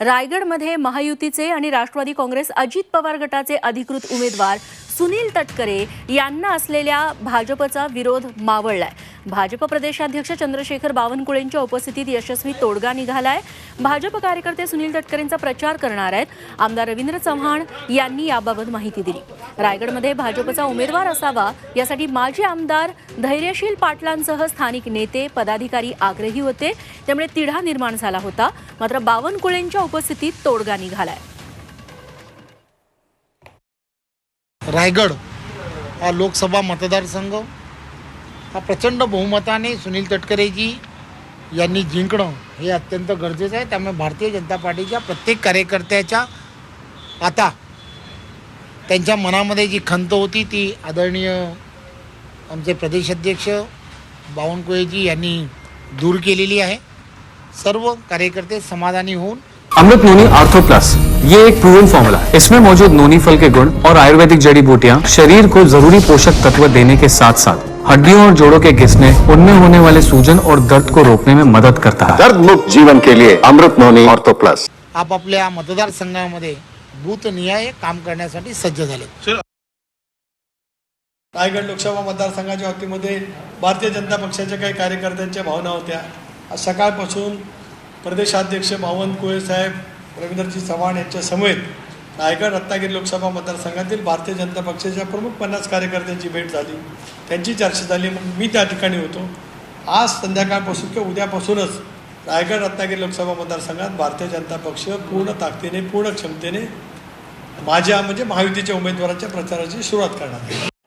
रायगडमध्ये महायुतीचे आणि राष्ट्रवादी काँग्रेस अजित पवार गटाचे अधिकृत उमेदवार सुनील तटकरे यांना असलेल्या भाजपचा विरोध मावळलाय. भाजप प्रदेशाध्यक्ष चंद्रशेखर बावनकुळेंच्या उपस्थितीत यशस्वी तोडगा निघालाय. भाजप कार्यकर्ते सुनील तटकरेंचा प्रचार करणार आहेत. आमदार रवींद्र चव्हाण यांनी याबाबत माहिती दिली. रायगडमध्ये भाजपचा उमेदवार असावा यासाठी माजी आमदार धैर्यशील पाटलांसह स्थानिक नेते पदाधिकारी आग्रही होते. त्यामुळे तिढा निर्माण झाला होता. मात्र बावनकुळेंच्या उपस्थितीत तोडगा निघालाय. रायगड हा लोकसभा मतदारसंघ. हा प्रचंड बहुमताने सुनील तटकरेजी यांनी जिंकणं हे अत्यंत गरजेचं आहे. त्यामुळे भारतीय जनता पार्टीच्या प्रत्येक कार्यकर्त्याच्या आता त्यांच्या मनामध्ये जी खंत होती ती आदरणीय आमचे प्रदेशाध्यक्ष बावनकुळेजी यांनी दूर केलेली आहे. सर्व कार्यकर्ते समाधानी होऊन अमृत नोनी आर्थो प्लस ये एक प्रूवन फॉर्मूला है। इसमें मौजूद नोनी फल के गुण और आयुर्वेदिक जड़ी बूटियां शरीर को जरूरी पोषक तत्व देने के साथ साथ हड्डियों और जोड़ों के घिसने उनमें होने वाले सूजन और दर्द को रोकने में मदद करता है। दर्द मुक्त जीवन के लिए अमृत नोनी ऑर्थो प्लस। आपापल्या मतदारसंघामध्ये बूथनिहाय काम करण्यासाठी सज्ज झाले. रायगड लोकसभा मतदारसंघाच्या बाबतीमध्ये भारतीय जनता पक्षाच्या काही कार्यकर्त्यांच्या भावना होत्या. आज सकाळपासून प्रदेशाध्यक्ष बावनकुळे साहेब रवींद्रजी चव्हाण यांच्या समेत रायगड रत्नागिरी लोकसभा मतदारसंघातील भारतीय जनता पक्षाच्या प्रमुख पन्नास कार्यकर्त्यांची भेट झाली. त्यांची चर्चा झाली. मग मी त्या ठिकाणी होतो. आज संध्याकाळपासून किंवा उद्यापासूनच रायगड रत्नागिरी लोकसभा मतदारसंघात भारतीय जनता पक्ष पूर्ण ताकदीने पूर्ण क्षमतेने माझ्या म्हणजे महायुतीच्या उमेदवाराच्या प्रचाराची सुरुवात करणार